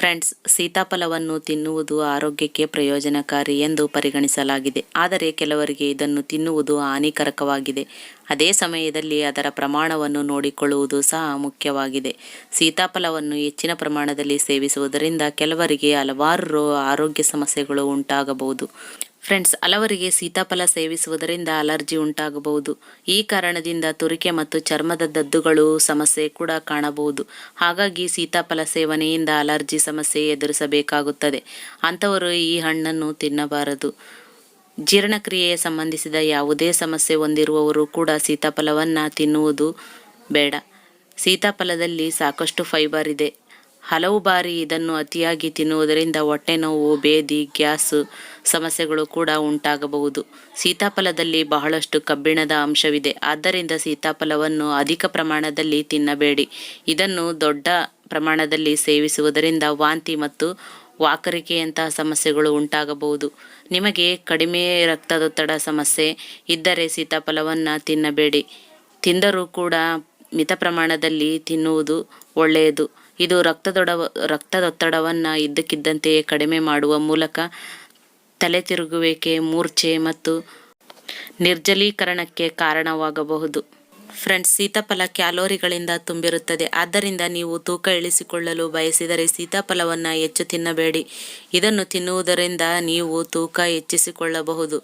Friends, ಸೀತಾಫಲವನ್ನು ತಿನ್ನುವುದು ಆರೋಗ್ಯಕ್ಕೆ ಪ್ರಯೋಜನಕಾರಿ ಎಂದು ಪರಿಗಣಿಸಲಾಗಿದೆ. ಆದರೆ ಕೆಲವರಿಗೆ ಇದನ್ನು ತಿನ್ನುವುದು ಹಾನಿಕಾರಕವಾಗಿದೆ. ಅದೇ ಸಮಯದಲ್ಲಿ ಅದರ ಪ್ರಮಾಣವನ್ನು ನೋಡಿಕೊಳ್ಳುವುದು ಸಹ ಮುಖ್ಯವಾಗಿದೆ. ಸೀತಾಫಲವನ್ನು ಹೆಚ್ಚಿನ ಪ್ರಮಾಣದಲ್ಲಿ ಸೇವಿಸುವುದರಿಂದ ಕೆಲವರಿಗೆ ಹಲವಾರು ಆರೋಗ್ಯ ಸಮಸ್ಯೆಗಳು ಉಂಟಾಗಬಹುದು. ಫ್ರೆಂಡ್ಸ್, ಹಲವರಿಗೆ ಸೀತಾಫಲ ಸೇವಿಸುವುದರಿಂದ ಅಲರ್ಜಿ ಉಂಟಾಗಬಹುದು. ಈ ಕಾರಣದಿಂದ ತುರಿಕೆ ಮತ್ತು ಚರ್ಮದ ದದ್ದುಗಳು ಸಮಸ್ಯೆ ಕೂಡ ಕಾಣಬಹುದು. ಹಾಗಾಗಿ ಸೀತಾಫಲ ಸೇವನೆಯಿಂದ ಅಲರ್ಜಿ ಸಮಸ್ಯೆ ಎದುರಿಸಬೇಕಾಗುತ್ತದೆ. ಅಂಥವರು ಈ ಹಣ್ಣನ್ನು ತಿನ್ನಬಾರದು. ಜೀರ್ಣಕ್ರಿಯೆಗೆ ಸಂಬಂಧಿಸಿದ ಯಾವುದೇ ಸಮಸ್ಯೆ ಹೊಂದಿರುವವರು ಕೂಡ ಸೀತಾಫಲವನ್ನು ತಿನ್ನುವುದು ಬೇಡ. ಸೀತಾಫಲದಲ್ಲಿ ಸಾಕಷ್ಟು ಫೈಬರ್ ಇದೆ. ಹಲವು ಬಾರಿ ಇದನ್ನು ಅತಿಯಾಗಿ ತಿನ್ನುವುದರಿಂದ ಹೊಟ್ಟೆ ನೋವು, ಬೇದಿ, ಗ್ಯಾಸ್ ಸಮಸ್ಯೆಗಳು ಕೂಡ ಉಂಟಾಗಬಹುದು. ಸೀತಾಫಲದಲ್ಲಿ ಬಹಳಷ್ಟು ಕಬ್ಬಿಣದ ಅಂಶವಿದೆ. ಆದ್ದರಿಂದ ಸೀತಾಫಲವನ್ನು ಅಧಿಕ ಪ್ರಮಾಣದಲ್ಲಿ ತಿನ್ನಬೇಡಿ. ಇದನ್ನು ದೊಡ್ಡ ಪ್ರಮಾಣದಲ್ಲಿ ಸೇವಿಸುವುದರಿಂದ ವಾಂತಿ ಮತ್ತು ವಾಕರಿಕೆಯಂತಹ ಸಮಸ್ಯೆಗಳು ಉಂಟಾಗಬಹುದು. ನಿಮಗೆ ಕಡಿಮೆ ರಕ್ತದೊತ್ತಡ ಸಮಸ್ಯೆ ಇದ್ದರೆ ಸೀತಾಫಲವನ್ನು ತಿನ್ನಬೇಡಿ. ತಿಂದರೂ ಕೂಡ ಮಿತ ಪ್ರಮಾಣದಲ್ಲಿ ತಿನ್ನುವುದು ಒಳ್ಳೆಯದು. ಇದು ರಕ್ತದೊಡ ರಕ್ತದೊತ್ತಡವನ್ನು ಇದ್ದಕ್ಕಿದ್ದಂತೆಯೇ ಕಡಿಮೆ ಮಾಡುವ ಮೂಲಕ ತಲೆ ತಿರುಗುವಿಕೆ, ಮೂರ್ಛೆ ಮತ್ತು ನಿರ್ಜಲೀಕರಣಕ್ಕೆ ಕಾರಣವಾಗಬಹುದು. ಫ್ರೆಂಡ್ಸ್, ಸೀತಾಫಲ ಕ್ಯಾಲೋರಿಗಳಿಂದ ತುಂಬಿರುತ್ತದೆ. ಆದ್ದರಿಂದ ನೀವು ತೂಕ ಇಳಿಸಿಕೊಳ್ಳಲು ಬಯಸಿದರೆ ಸೀತಾಫಲವನ್ನು ಹೆಚ್ಚು ತಿನ್ನಬೇಡಿ. ಇದನ್ನು ತಿನ್ನುವುದರಿಂದ ನೀವು ತೂಕ ಹೆಚ್ಚಿಸಿಕೊಳ್ಳಬಹುದು.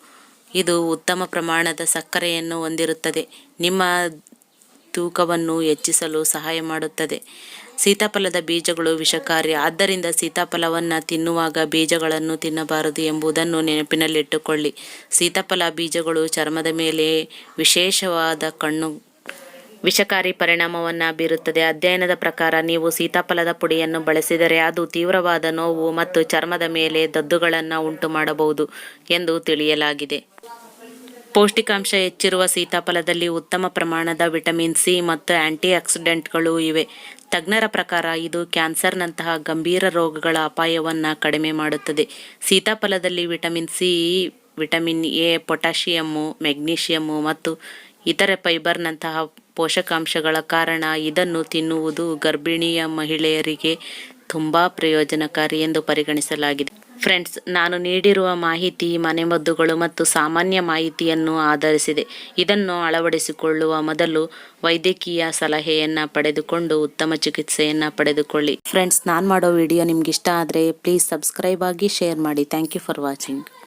ಇದು ಉತ್ತಮ ಪ್ರಮಾಣದ ಸಕ್ಕರೆಯನ್ನು ಹೊಂದಿರುತ್ತದೆ. ನಿಮ್ಮ ತೂಕವನ್ನು ಹೆಚ್ಚಿಸಲು ಸಹಾಯ ಮಾಡುತ್ತದೆ. ಸೀತಾಫಲದ ಬೀಜಗಳು ವಿಷಕಾರಿ. ಆದ್ದರಿಂದ ಸೀತಾಫಲವನ್ನು ತಿನ್ನುವಾಗ ಬೀಜಗಳನ್ನು ತಿನ್ನಬಾರದು ಎಂಬುದನ್ನು ನೆನಪಿನಲ್ಲಿಟ್ಟುಕೊಳ್ಳಿ. ಸೀತಾಫಲ ಬೀಜಗಳು ಚರ್ಮದ ಮೇಲೆ ವಿಶೇಷವಾದ ಕಣ್ಣು, ವಿಷಕಾರಿ ಪರಿಣಾಮವನ್ನು ಬೀರುತ್ತದೆ. ಅಧ್ಯಯನದ ಪ್ರಕಾರ ನೀವು ಸೀತಾಫಲದ ಪುಡಿಯನ್ನು ಬಳಸಿದರೆ ಅದು ತೀವ್ರವಾದ ನೋವು ಮತ್ತು ಚರ್ಮದ ಮೇಲೆ ದದ್ದುಗಳನ್ನು ಉಂಟು ಮಾಡಬಹುದು ಎಂದು ತಿಳಿಯಲಾಗಿದೆ. ಪೌಷ್ಟಿಕಾಂಶ ಹೆಚ್ಚಿರುವ ಸೀತಾಫಲದಲ್ಲಿ ಉತ್ತಮ ಪ್ರಮಾಣದ ವಿಟಮಿನ್ ಸಿ ಮತ್ತು ಆಂಟಿ ಆಕ್ಸಿಡೆಂಟ್ಗಳು ಇವೆ. ತಜ್ಞರ ಪ್ರಕಾರ ಇದು ಕ್ಯಾನ್ಸರ್ನಂತಹ ಗಂಭೀರ ರೋಗಗಳ ಅಪಾಯವನ್ನು ಕಡಿಮೆ ಮಾಡುತ್ತದೆ. ಸೀತಾಫಲದಲ್ಲಿ vitamin C, vitamin A potassium magnesium ಮತ್ತು ಇತರೆ ಫೈಬರ್ನಂತಹ ಪೋಷಕಾಂಶಗಳ ಕಾರಣ ಇದನ್ನು ತಿನ್ನುವುದು ಗರ್ಭಿಣಿಯ ಮಹಿಳೆಯರಿಗೆ ತುಂಬ ಪ್ರಯೋಜನಕಾರಿ ಎಂದು ಪರಿಗಣಿಸಲಾಗಿದೆ. ಫ್ರೆಂಡ್ಸ್ ನಾನು ನೀಡಿರುವ ಮಾಹಿತಿ, ಮನೆಮದ್ದುಗಳು ಮತ್ತು ಸಾಮಾನ್ಯ ಮಾಹಿತಿಯನ್ನು ಆಧರಿಸಿದೆ. ಇದನ್ನು ಅಳವಡಿಸಿಕೊಳ್ಳುವ ಮೊದಲು ವೈದ್ಯಕೀಯ ಸಲಹೆಯನ್ನು ಪಡೆದುಕೊಂಡು ಉತ್ತಮ ಚಿಕಿತ್ಸೆಯನ್ನು ಪಡೆದುಕೊಳ್ಳಿ. ಫ್ರೆಂಡ್ಸ್ ನಾನು ಮಾಡೋ ವಿಡಿಯೋ ನಿಮ್ಗೆ ಇಷ್ಟ ಆದರೆ ಪ್ಲೀಸ್ ಸಬ್ಸ್ಕ್ರೈಬ್ ಆಗಿ ಶೇರ್ ಮಾಡಿ. Thank you for watching